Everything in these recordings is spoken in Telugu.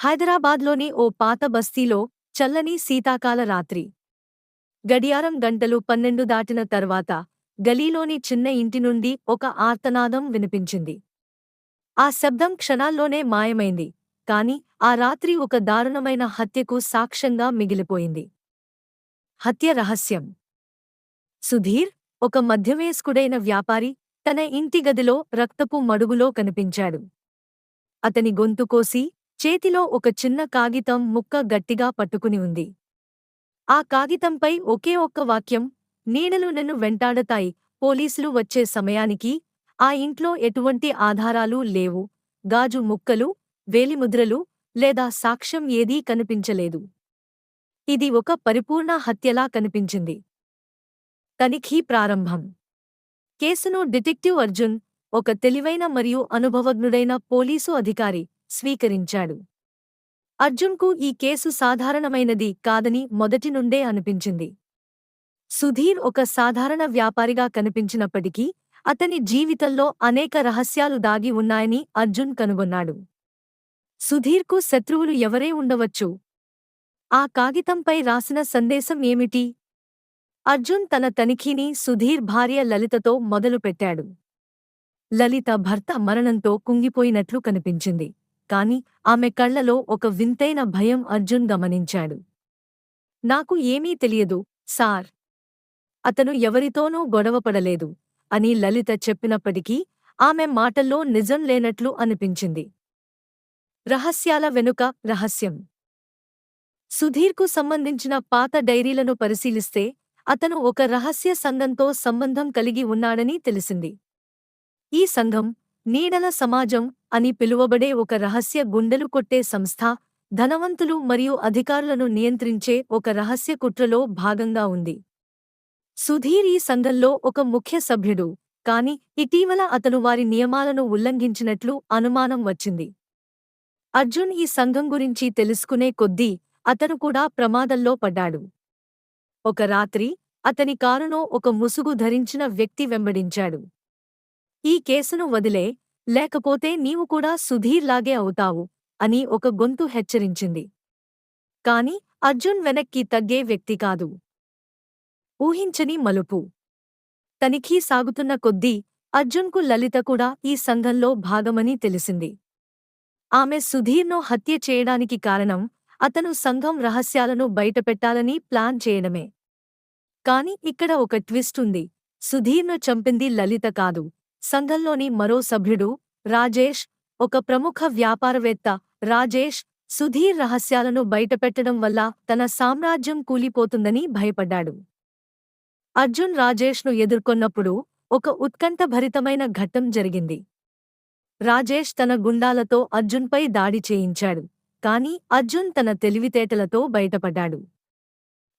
హైదరాబాద్లోని ఓ పాత బస్తీలో చల్లని శీతాకాల రాత్రి. గడియారం గంటలు పన్నెండు దాటిన తర్వాత గలీలోని చిన్న ఇంటి నుండి ఒక ఆర్తనాదం వినిపించింది. ఆ శబ్దం క్షణాల్లోనే మాయమైంది కాని ఆ రాత్రి ఒక దారుణమైన హత్యకు సాక్ష్యంగా మిగిలిపోయింది. హత్య రహస్యం. సుధీర్ ఒక మధ్యవయస్కుడైన వ్యాపారి తన ఇంటి గదిలో రక్తపు మడుగులో కనిపించాడు. అతని గొంతు కోసి చేతిలో ఒక చిన్న కాగితం ముక్క గట్టిగా పట్టుకుని ఉంది. ఆ కాగితంపై ఒకే ఒక్క వాక్యం నీడలు నన్ను వెంటాడతాయి పోలీసులు వచ్చే సమయానికి ఆ ఇంట్లో ఎటువంటి ఆధారాలు లేవు గాజు ముక్కలు వేలిముద్రలు లేదా సాక్ష్యం ఏదీ కనిపించలేదు. ఇది ఒక పరిపూర్ణ హత్యలా కనిపించింది. తనిఖీ ప్రారంభం. కేసును డిటెక్టివ్ అర్జున్ ఒక తెలివైన మరియు అనుభవజ్ఞుడైన పోలీసు అధికారి స్వీకరించాడు. అర్జున్కు ఈ కేసు సాధారణమైనది కాదని మొదటి నుండే అనిపించింది. సుధీర్ ఒక సాధారణ వ్యాపారిగా కనిపించినప్పటికీ అతని జీవితంలో అనేక రహస్యాలు దాగి ఉన్నాయని అర్జున్ కనుగొన్నాడు. సుధీర్కు శత్రువులు ఎవరే ఉండవచ్చు? ఆ కాగితంపై రాసిన సందేశం ఏమిటి? అర్జున్ తన తనిఖీని సుధీర్ భార్య లలితతో మొదలుపెట్టాడు. లలిత భర్త మరణంతో కుంగిపోయినట్లు కనిపించింది. కాని ఆమె కళ్ళలో ఒక వింతైన భయం అర్జున్ గమనించాడు. నాకు ఏమీ తెలియదు సార్. అతను ఎవరితోనూ గొడవపడలేదు అని లలిత చెప్పినప్పటికీ ఆమె మాటల్లో నిజం లేనట్లు అనిపించింది. రహస్యాల వెనుక రహస్యం. సుధీర్కు సంబంధించిన పాత డైరీలను పరిశీలిస్తే అతను ఒక రహస్య సంఘంతో సంబంధం కలిగి ఉన్నాడని తెలిసింది. ఈ సంఘం నీడల సమాజం అని పిలువబడే ఒక రహస్య గుండెలు కొట్టే సంస్థ ధనవంతులు మరియు అధికారులను నియంత్రించే ఒక రహస్య కుట్రలో భాగంగా ఉంది. సుధీర్ ఈ సంఘంలో ఒక ముఖ్య సభ్యుడు కాని ఇటీవల అతను వారి నియమాలను ఉల్లంఘించినట్లు అనుమానం వచ్చింది. అర్జున్ ఈ సంఘం గురించి తెలుసుకునే కొద్దీ అతను కూడా ప్రమాదంలో పడ్డాడు. ఒక రాత్రి అతని కారును ఒక ముసుగు ధరించిన వ్యక్తి వెంబడించాడు. ఈ కేసును వదిలే లేకపోతే నీవు కూడా సుధీర్ లాగే అవుతావు అని ఒక గొంతు హెచ్చరించింది. కాని అర్జున్ వెనక్కి తగ్గే వ్యక్తి కాదు. ఊహించని మలుపు. తనిఖీ సాగుతున్న కొద్దీ అర్జున్కు లలిత కూడా ఈ సంఘంలో భాగమని తెలిసింది. ఆమె సుధీర్ను హత్య చేయడానికి కారణం అతను సంఘం రహస్యాలను బయటపెట్టాలని ప్లాన్ చేయడమే. కాని ఇక్కడ ఒక ట్విస్ట్ ఉంది. సుధీర్ను చంపింది లలిత కాదు. సంఘంలోని మరో సభ్యుడు రాజేష్ ఒక ప్రముఖ వ్యాపారవేత్త రాజేష్ సుధీర్ రహస్యాలను బయటపెట్టడం వల్ల తన సామ్రాజ్యం కూలిపోతుందని భయపడ్డాడు. అర్జున్ రాజేష్ను ఎదుర్కొన్నప్పుడు ఒక ఉత్కంఠభరితమైన ఘట్టం జరిగింది. రాజేష్ తన గుండాలతో అర్జున్పై దాడి చేయించాడు కాని అర్జున్ తన తెలివితేటలతో బయటపడ్డాడు.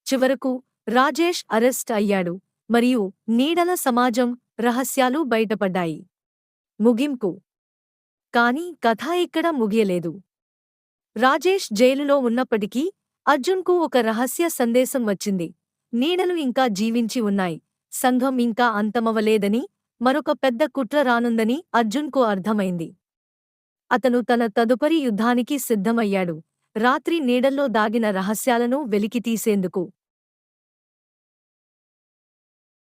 చివరకు రాజేష్ అరెస్ట్ అయ్యాడు మరియు నీడల సమాజం రహస్యాలు బయటపడ్డాయి. ముగింపు. కాని కథ ఇక్కడ ముగియలేదు. రాజేష్ జైలులో ఉన్నప్పటికీ అర్జున్కు ఒక రహస్య సందేశం వచ్చింది. నీడలు ఇంకా జీవించి ఉన్నాయి. సంఘం ఇంకా అంతమవలేదని మరొక పెద్ద కుట్ర రానుందని అర్జున్కు అర్థమైంది. అతను తన తదుపరి యుద్ధానికి సిద్ధమయ్యాడు. రాత్రి నీడల్లో దాగిన రహస్యాలను వెలికితీసేందుకు